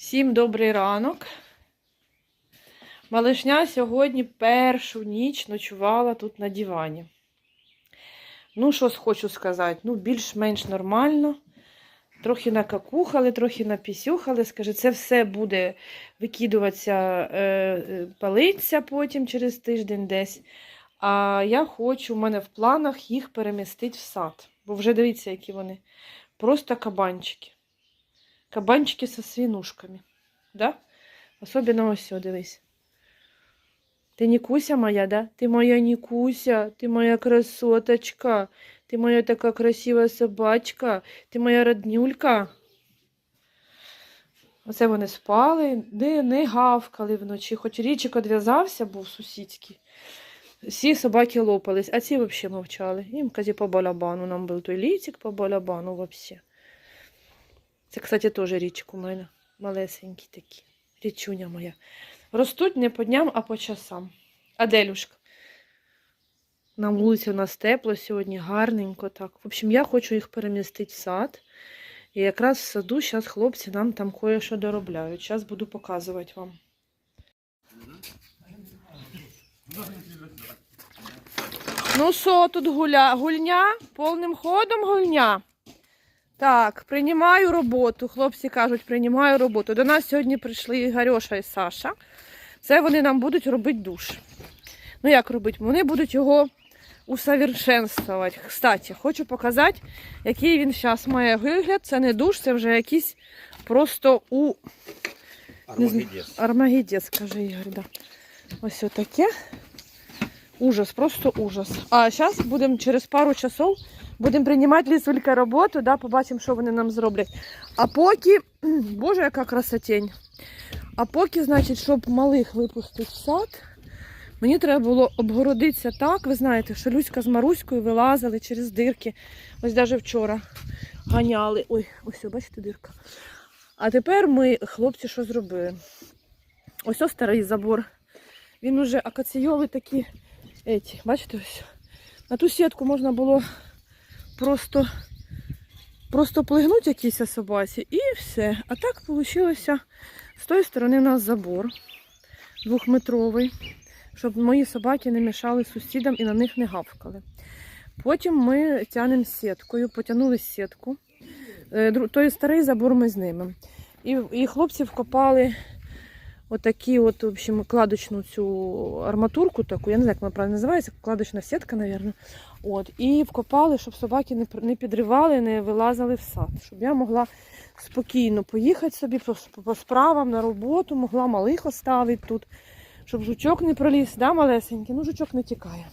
Всім добрий ранок. Малишня сьогодні першу ніч ночувала тут на дивані. Ну, що хочу сказати, ну, більш-менш нормально. Трохи накакухали, трохи напісюхали. Скаже, це все буде викидуватися, е, е, палиться потім через тиждень десь. А я хочу, у мене в планах їх перемістити в сад. Бо вже дивіться, які вони. Просто кабанчики. Кабанчики со свинушками. Да? Особенно ось, о, дивись. Ти Нікуся моя, да? Ти моя Нікуся, ти моя красоточка, ти моя така красива собачка, ти моя роднюлька. Оце вони спали, не, не гавкали вночі, хоч річик одв'язався, був сусідський. Всі собаки лопались, а ці взагалі мовчали. Їм казі по балабану. Нам був той літик по балабану взагалі. Це, кстати, теж річик у мене. Малесенький такий. Річуня моя. Ростуть не по дням, а по часам. Аделюшка. На вулиці у нас тепло сьогодні, гарненько так. В общем, я хочу їх перемістити в сад. І якраз в саду зараз хлопці нам там кое-що доробляють. Зараз буду показувати вам. Ну що, тут гуля... гульня? Повним ходом гульня. Так, приймаю роботу. Хлопці кажуть, приймаю роботу. До нас сьогодні прийшли Ігорьоша і Саша. Це вони нам будуть робити душ. Ну як робити? Вони будуть його усовершенствувати. Кстати, хочу показати, який він зараз має вигляд. Це не душ, це вже якийсь просто у. Армагеддес. Армагеддес, каже Ігор. Да. Ось отаке. Ужас, просто ужас. А зараз будемо через пару часов будемо приймати лісулька роботу, да, побачимо, що вони нам зроблять. А поки, боже, яка красотень. А поки, значить, щоб малих випустити в сад, мені треба було обгородитися так. Ви знаєте, що Люська з Маруською вилазили через дирки. Ось навіть вчора ганяли. Ой, ось, бачите, дирка. А тепер ми, хлопці, що зробили? Ось ось старий забор. Він уже акаційовий такі, бачите ось. На ту сітку можна було просто, просто плигнути якійсь собаці і все. А так вийшло з тої сторони у нас забор двохметровий, щоб мої собаки не мішали сусідам і на них не гавкали. Потім ми тянемо сіткою, потягнули сітку. Е, Той старий забор ми знімемо. І, і хлопці вкопали отакі, от, в общем, кладочну цю арматурку таку, я не знаю, як вона правильно називається, кладочна сітка, мабуть. От, і вкопали, щоб собаки не, підривали, не вилазили в сад. Щоб я могла спокійно поїхати собі по, по справам на роботу, могла малих оставити тут, щоб жучок не проліз, да, малесенький, ну жучок не тікає.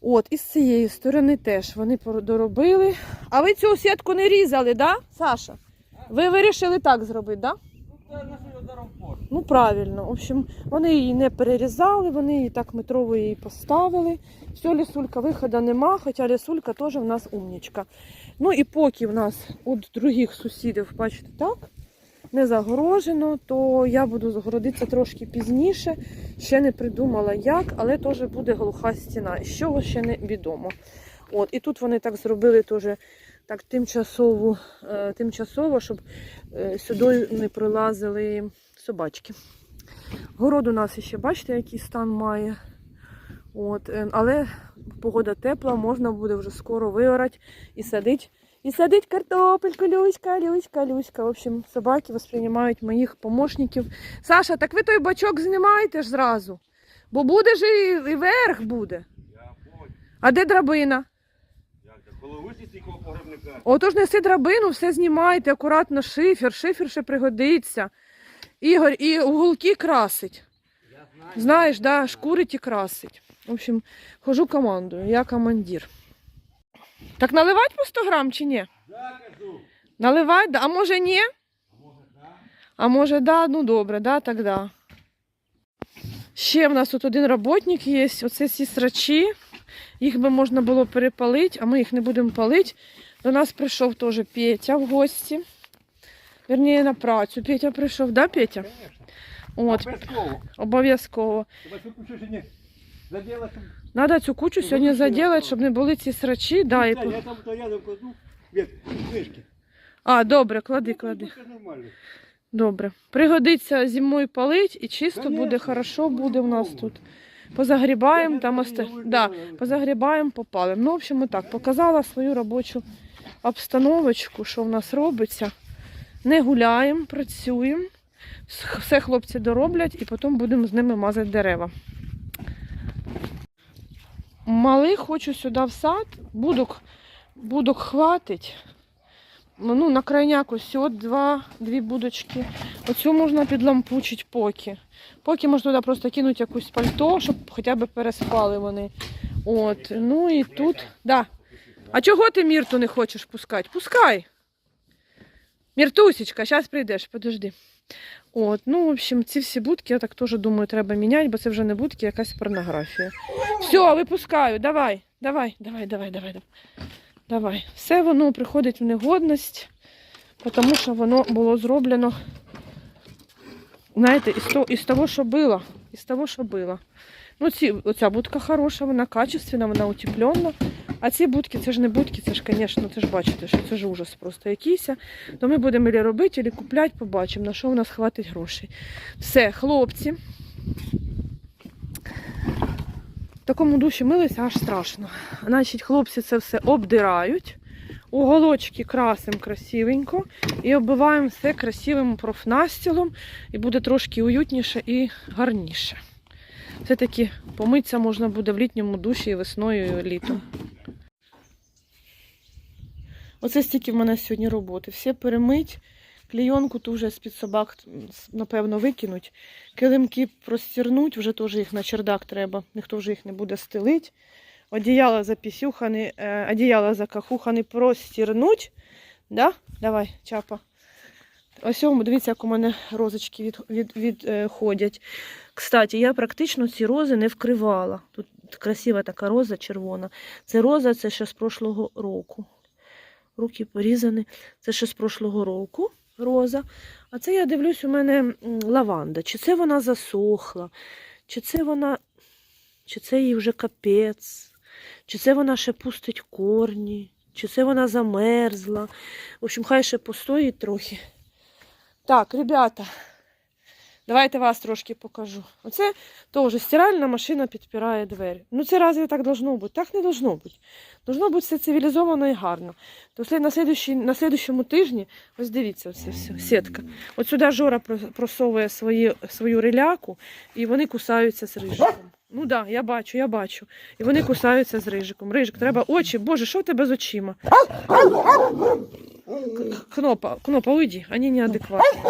От, і з цієї сторони теж вони доробили. А ви цю сітку не різали, да, Саша? Ви вирішили так зробити, да? Ну, правильно. В общем, вони її не перерізали, вони її так метрово її поставили. Все, лісулька виходу нема, хоча лісулька теж в нас умнічка. Ну і поки в нас від других сусідів, бачите, так, не загорожено, то я буду загородитися трошки пізніше. Ще не придумала як, але теж буде глуха стіна. Чого ще не відомо. От, і тут вони так зробили теж так тимчасово, е, тимчасово, щоб е, сюди не прилазили собачки. Город у нас ще, бачите, який стан має. От, е, але погода тепла, можна буде вже скоро виорати і садити. І садить картопельку, Люська, Люська, Люська. В общем, собаки восприймають моїх помощників. Саша, так ви той бачок знімаєте ж зразу. Бо буде ж і, і верх буде. Я. А де драбина? Отож неси драбину, все знімайте, акуратно шифер, шифер ще пригодиться. Ігор, і уголки красить. Знаєш, да, шкурить і красить. В общем, хожу командую, я командир. Так наливать по 100 грам чи ні? Да, кажу. Наливать, да. а може ні? А може, да? А може да, ну добре, да, так да. Ще в нас тут один роботник є, оце ці срачі. Їх би можна було перепалити, а ми їх не будемо палити. До нас прийшов теж Петя в гості. Вірніше на працю. Петя прийшов, да, Петя? Конечно. От, Обов'язково. обов'язково. Тебе цю кучу сьогодні щоб... Треба цю кучу Ну, сьогодні заділити, щоб не були ці срачі. Да, і... По- Я там то рядом кладу. Книжки. А, добре, клади, клади. Ну, це нормально. Добре. Пригодиться зимою палить і чисто буде Конечно, хорошо, ну, буде в нас ну. тут. Позагрібаємо, там оста... да, ну, позагрібаємо, попалимо. Ну, в общем, так, показала свою робочу обстановочку, що в нас робиться. Не гуляємо, працюємо. Все хлопці дороблять і потім будемо з ними мазати дерева. Малих хочу сюди в сад, будок, будок хватить. Ну, на крайняк ось от два, дві будочки. Оцю можна підлампучити поки. Поки можна туди просто кинути якусь пальто, щоб хоча б переспали вони. От. Ну і тут. Да. А чого ти Мірту не хочеш пускати? Пускай. Міртусечка, зараз прийдеш, подожди. От, ну, в общем, ці всі будки, я так теж думаю, треба міняти, бо це вже не будки, а якась порнографія. Все, випускаю, давай, давай, давай, давай, давай, давай. Все воно приходить в негодність, тому що воно було зроблено, знаєте, із того що було. Із того, що було. Ну, ці, оця будка хороша, вона качественна, вона утеплена. А ці будки, це ж не будки, це ж, звісно, це ж бачите, що це ж ужас просто якийсь. То ми будемо або робити, або купляти, побачимо, на що в нас хватить грошей. Все, хлопці. В такому душі милися аж страшно. Значить, хлопці це все обдирають, уголочки красимо красивенько і оббиваємо все красивим профнастілом, і буде трошки уютніше і гарніше. Все-таки помитися можна буде в літньому душі весною, і літом. Оце стільки в мене сьогодні роботи. Все перемить, клейонку ту вже з-під собак, напевно, викинуть. Килимки простірнуть, вже теж їх на чердак треба, ніхто вже їх не буде стелить. Одіяла запісюхані, е, одіяла закахухані простірнуть. Да? Давай, чапа. Ось дивіться, як у мене розочки від, від, від, е. Кстати, я практично ці рози не вкривала. Тут красива така роза червона. Це роза, це ще з прошлого року. Руки порізані. Це ще з прошлого року роза. А це я дивлюсь, у мене лаванда. Чи це вона засохла, чи це вона, чи це їй вже капець, чи це вона ще пустить корні, чи це вона замерзла. В общем, хай ще постоїть трохи. Так, ребята, давайте вас трошки покажу. Оце теж стиральна машина підпирає двері. Ну це разве так должно бути? Так не должно бути. Должно бути все цивілізовано і гарно. То на, на слідущому тижні, ось дивіться, оце все, сітка. От сюди Жора просовує свої, свою риляку, і вони кусаються з рижиком. Ну так, да, я бачу, я бачу. І вони кусаються з рижиком. Рижик, треба очі. Боже, що в тебе з очима? Кнопа, Кнопа, уйди, они неадекватні.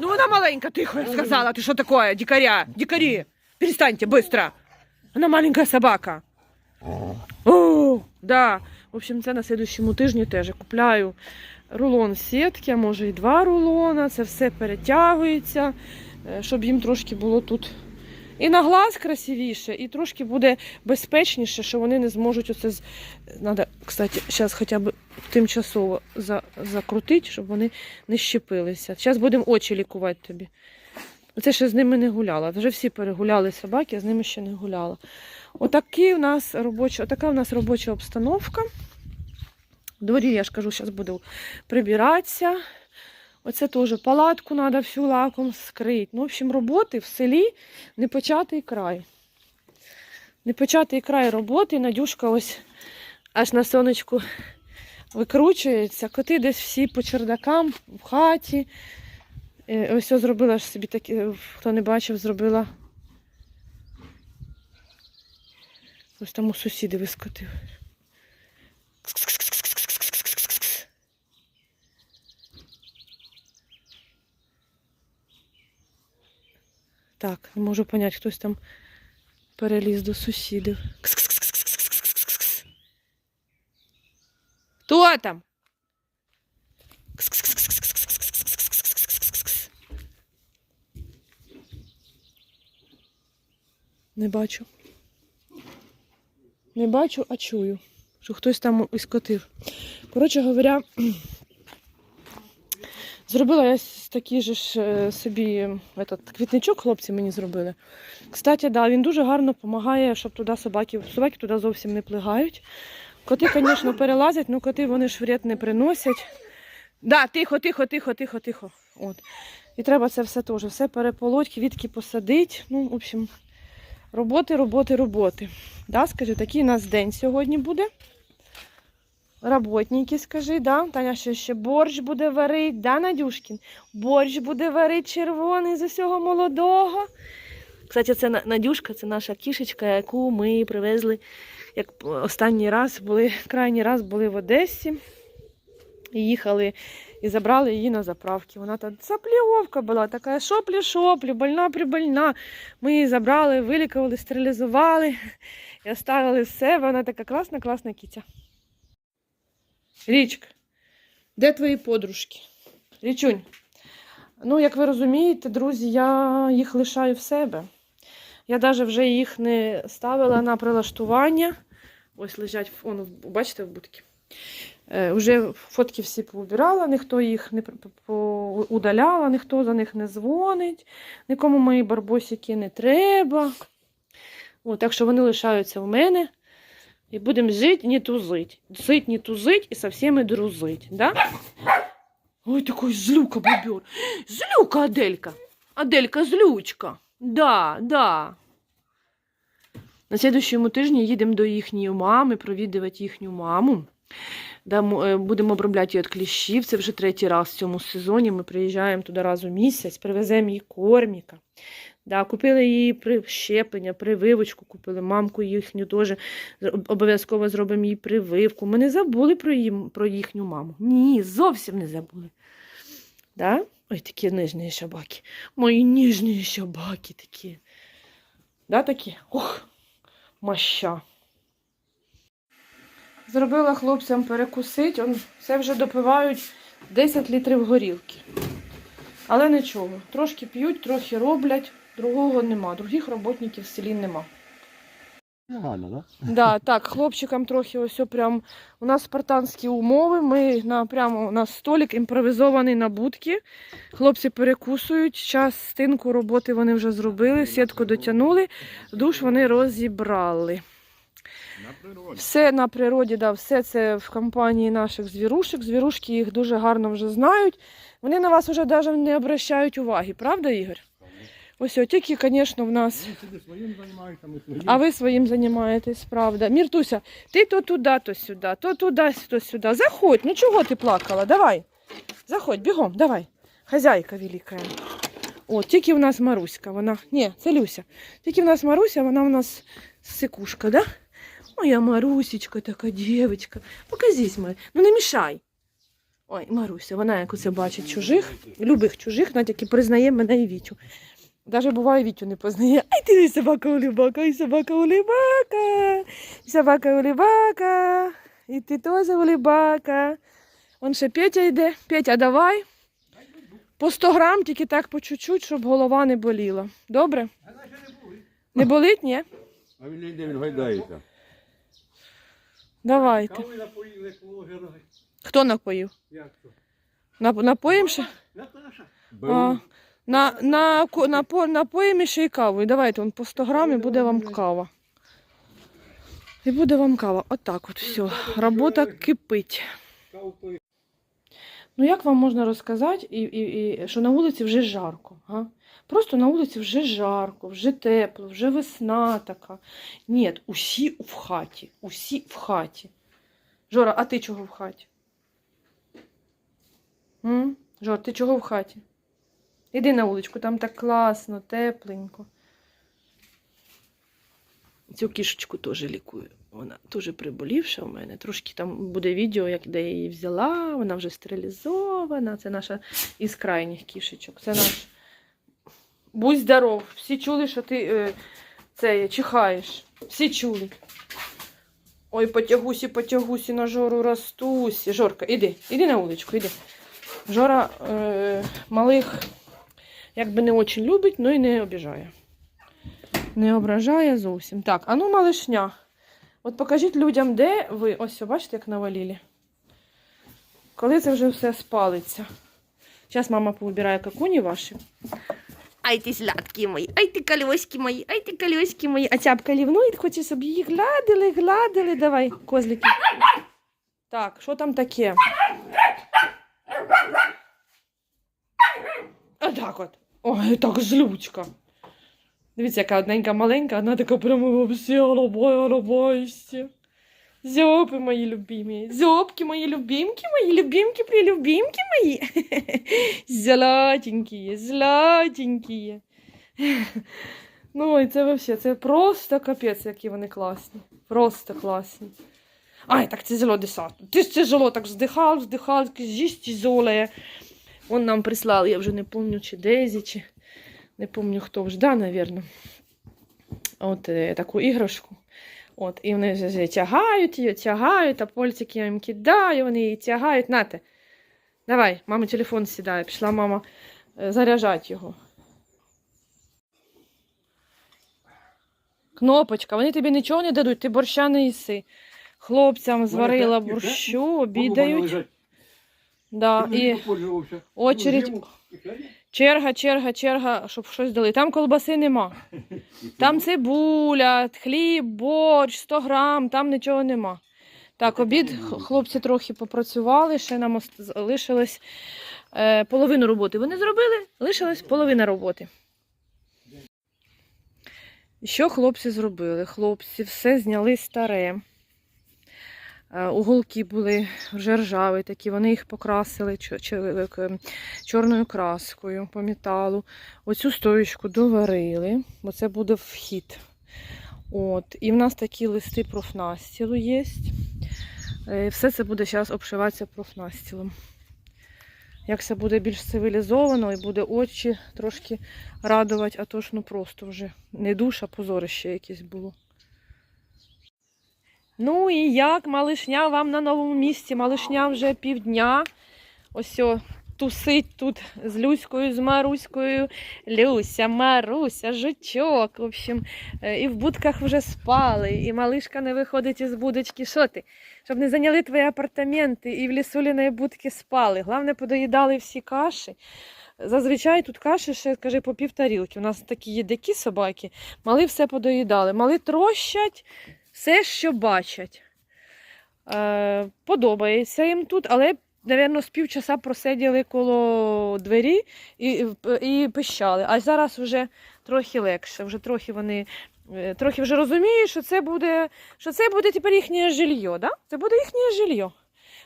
Ну вона маленька, тихо, я сказала. Ти що таке, дикаря? Дикарі, перестаньте, быстро. Вона маленька собака. О, да. В общем, це на следующому тижні теж купляю рулон сітки, а може і два рулона. Це все перетягується, щоб їм трошки було тут і на глаз красивіше, і трошки буде безпечніше, що вони не зможуть оце. Надо, кстати, зараз хоча б тимчасово за... закрутити, щоб вони не щепилися. Зараз будемо очі лікувати тобі. Це ще з ними не гуляла. Вже всі перегуляли собаки, а з ними ще не гуляла. Отакі у нас робоча, отака у нас робоча обстановка. Дворі, я ж кажу, зараз буду прибиратися. Оце теж палатку треба всю лаком скрити. Ну, в общем, роботи в селі непочатий край. Непочатий край роботи. Надюшка ось аж на сонечку викручується, коти десь всі по чердакам в хаті. Е, ось я зробила ж собі такі, е, хто не бачив, зробила. Ось там у сусіди вискотив. Так, не можу зрозуміти, хтось там переліз до сусідів. Кс -кс. Хто там? Не бачу. Не бачу, а чую, що хтось там іскотив. Коротше говоря, зробила я такий же ж собі этот, квітничок, хлопці мені зробили. Кстати, да, він дуже гарно допомагає, щоб туди собаки, собаки туди зовсім не плигають. Коти, звісно, перелазять, але коти вони ж вред не приносять. Да, тихо, тихо, тихо, тихо, тихо. От. І треба це все теж, все переполоть, квітки посадити. Ну, в общем, роботи, роботи, роботи. Да, скажи, такий у нас день сьогодні буде. Работники, скажи, да? Таня ще, ще борщ буде варить, да, Надюшкін? Борщ буде варить червоний з усього молодого. Кстати, це Надюшка, це наша кішечка, яку ми привезли, як останній раз були, крайній раз були в Одесі. І їхали і забрали її на заправки. Вона там заплівовка була, така шоплі-шоплі, больна-прибольна. Ми її забрали, вилікували, стерилізували і оставили все. Вона така класна, класна кітя. Річка, де твої подружки? Річунь. Ну, як ви розумієте, друзі, я їх лишаю в себе. Я навіть вже їх не ставила на прилаштування. Ось лежать, вон, бачите, в будці. Е, Вже фотки всі поубирала, ніхто їх не удаляла, ніхто за них не дзвонить, нікому мої барбосики не треба. О, так що вони лишаються в мене. І будемо жити, не тузить. Жить, не тузить і со всіми дружить. Да? Ой, такой злюка бобер. Злюка Аделька. Аделька злючка. Да, да. На слідущому тижні їдемо до їхньої мами, провідувати їхню маму. Е, будемо обробляти її від кліщів. Це вже третій раз в цьому сезоні. Ми приїжджаємо туди раз у місяць, привеземо їй корміка. Да, купили їй прищеплення, прививочку, купили мамку їхню теж. Обов'язково зробимо їй прививку. Ми не забули про, їм, про їхню маму. Ні, зовсім не забули. Да? Ой, такі ніжні собаки. Мої ніжні собаки такі. Да, такі? Ох, маща. Зробила хлопцям перекусить, он все вже допивають 10 літрів горілки. Але нічого, трошки п'ють, трохи роблять, другого нема, других роботників в селі нема. Нормально, да? Да, так, хлопчикам трохи ось прям. У нас спартанські умови. Ми на прямо у нас столик імпровізований на будки. Хлопці перекусують. Частинку роботи вони вже зробили, сітку дотягнули, душ вони розібрали. На природі. Все на природі, да, все це в компанії наших звірушек. Звірушки їх дуже гарно вже знають. Вони на вас вже навіть не обращають уваги, правда, Ігор? Ось тільки, звісно, в нас. А ви своїм займаєтесь, правда. Міртуся, ти то туди, то сюди, то туди, то сюди. Заходь, ну чого ти плакала? Давай. Заходь, бігом, давай. Хазяйка велика. О, тільки в нас Маруська, вона. Ні, це Люся. Тільки в нас Маруся, вона в нас сикушка, да? Моя Марусечка, така дівчинка. Покажись, моя. Ну не мішай. Ой, Маруся, вона як оце бачить чужих, любих чужих, навіть які признає мене і Вітю. Даже буває Вітю не познає. Ай ти собака улибака, і собака улибака, і собака улибака, і ти теж улибака. Он ще Петя йде. Петя, давай. По 100 грам, тільки так по чуть-чуть, щоб голова не боліла. Добре? Не болить, ні? А він йде, він гайдається. Давайте. Кави напоїли, ложили. Хто напоїв? Як то? Напоїм ще? Наташа. А, на, на, ко- напо, напоїм ще й каву. І давайте он по 100 грам і буде вам кава. І буде вам кава. Отак от все. Робота кипить. Ну як вам можна розказати, і, і, і, що на вулиці вже жарко? Га? Просто на вулиці вже жарко, вже тепло, вже весна така. Ні, усі в хаті. Усі в хаті. Жора, а ти чого в хаті? М? Жор, ти чого в хаті? Іди на вуличку, там так класно, тепленько. Цю кішечку теж лікую. Вона теж приболівша у мене. Трошки там буде відео, як де я її взяла. Вона вже стерилізована. Це наша із крайніх кішечок. Це наш. Будь здоров. Всі чули, що ти е, це чихаєш. Всі чули. Ой, потягусі, потягусі на жору ростусі. Жорка, іди, іди на вуличку, іди. Жора е, малих якби не дуже любить, ну і не обіжає. Не ображає зовсім. Так, а ну малишня. От покажіть людям, де ви. Ось, бачите, як навалили. Коли це вже все спалиться. Зараз мама поубирає какуні ваші. Ай ти сладкі мої, ай ти колески мої, ай ти колески мої. А цяпка лівнує, хоче, щоб її гладили, гладили. Давай, козлики. Так, що там таке? Отак от. Ой, так злючка. Дивіться, яка одненька маленька, одна така прямо вообще лобая, лобайся. Зьопи мої любимі. Зьопки мої любимки, мої любимки, прилюбимки мої. Златенькі, златенькі. Ну, і це вообще, це просто капець, які вони класні. Просто класні. Ай, так тяжело дихати. Ти ж тяжело так вздихав, вздихав, жість тяжеле. Он нам прислали, я вже не пам'ятаю, чи Дезі, чи не пам'ятаю, хто вже, да, навірно. От е, таку іграшку. От, і вони вже тягають її, тягають, а польчик я їм кидаю, вони її тягають. Нате, давай, мама телефон сідає, пішла мама е, заряджати його. Кнопочка, вони тобі нічого не дадуть, ти борща не їси. Хлопцям зварила борщу, обідають. Да, і очередь. черга, черга, черга, щоб щось дали. Там колбаси нема. Там цибуля, хліб, борщ, 100 грам, там нічого нема. Так, обід хлопці трохи попрацювали, ще нам лишилось е, половину роботи. Вони зробили, лишилась половина роботи. Що хлопці зробили? Хлопці все зняли старе. Е, Уголки були вже ржаві такі, вони їх покрасили к- чорною краскою по металу. Оцю стоючку доварили, бо це буде вхід. От. І в нас такі листи профнастілу є. Е, Все це буде зараз обшиватися профнастілом. Як це буде більш цивілізовано і буде очі трошки радувати, а то ж ну просто вже не душ, а позорище якесь було. Ну і як малишня вам на новому місці? Малишня вже півдня. Ось о, тусить тут з Люською, з Маруською. Люся, Маруся, жучок. В общем, е, і в будках вже спали, і малишка не виходить із будочки. Що ти? Щоб не зайняли твої апартаменти і в лісуліної будки спали. Головне, подоїдали всі каші. Зазвичай тут каші ще, каже, по пів тарілки. У нас такі їдаки собаки. Мали все подоїдали. Мали трощать все, що бачать. Е, подобається їм тут, але, мабуть, з півчаса просиділи коло двері і, і пищали. А зараз вже трохи легше. Вже трохи вони е, трохи вже розуміють, що це буде, що це буде тепер їхнє жилье. Да? Це буде їхнє жилье.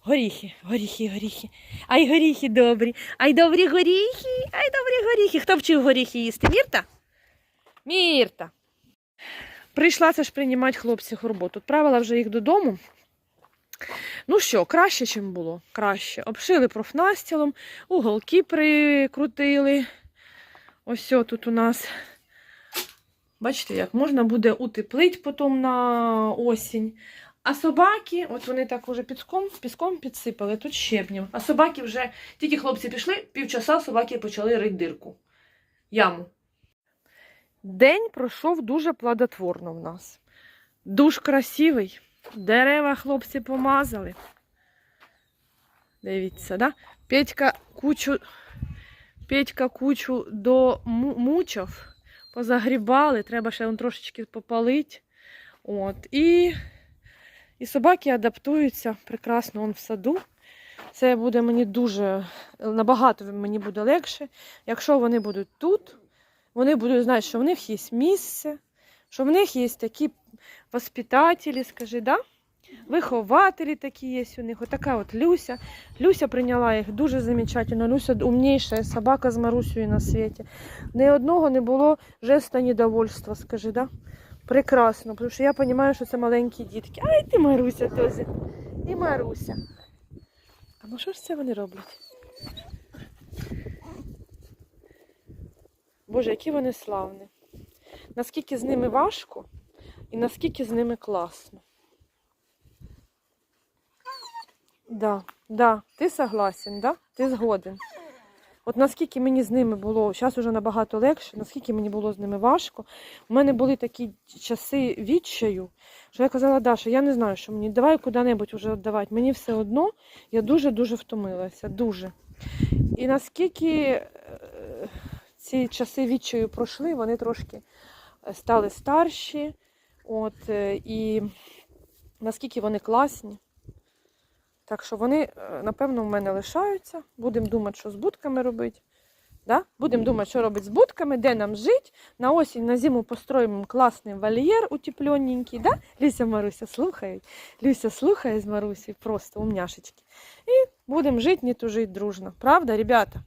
Горіхи, горіхи, горіхи. Ай, горіхи добрі. Ай, добрі горіхи, ай, добрі горіхи. Хто вчив горіхи їсти? Мірта? Мірта. Прийшла це ж приймати хлопців роботу. Відправила вже їх додому. Ну що, краще, ніж було. Краще. Обшили профнастілом, уголки прикрутили. Ось тут у нас. Бачите, як можна буде утеплити потім на осінь. А собаки, от вони так уже піском, піском підсипали, тут щебнем. А собаки вже, тільки хлопці пішли, півчаса собаки почали рити дирку. Яму. День пройшов дуже плодотворно в нас. Душ красивий. Дерева хлопці помазали. Дивіться, да? Петька кучу, Петька кучу домучав, позагрібали, треба ще трошечки попалити. От. І, і собаки адаптуються прекрасно он в саду. Це буде мені дуже, набагато мені буде легше, якщо вони будуть тут. Вони будуть знати, що в них є місце, що в них є такі воспитателі, скажи, да? вихователі такі є у них. Отака от Люся. Люся прийняла їх дуже замечательно. Люся умніша собака з Марусею на світі. Ні одного не було жеста недовольства, скажи, да? Прекрасно, тому що я розумію, що це маленькі дітки. Ай ти Маруся теж. І Маруся. А ну що ж це вони роблять? Боже, які вони славні. Наскільки з ними важко і наскільки з ними класно. Да, да, ти согласен, да? Ти згоден. От наскільки мені з ними було, зараз вже набагато легше, наскільки мені було з ними важко. У мене були такі часи відчаю, що я казала, Даша, я не знаю, що мені, давай куди-небудь вже віддавати. Мені все одно, я дуже-дуже втомилася, дуже. І наскільки е, ці часи відчаю пройшли, вони трошки е, стали старші. От, е, і наскільки вони класні. Так що вони, е, напевно, в мене лишаються. Будемо думати, що з будками робити. Да? Будемо думати, що робити з будками, де нам жити. На осінь, на зиму построїмо класний вольєр утепленненький. Да? Люся Маруся слухають. Люся слухає з Марусі, просто умняшечки. І будемо жити, не тужити дружно. Правда, ребята?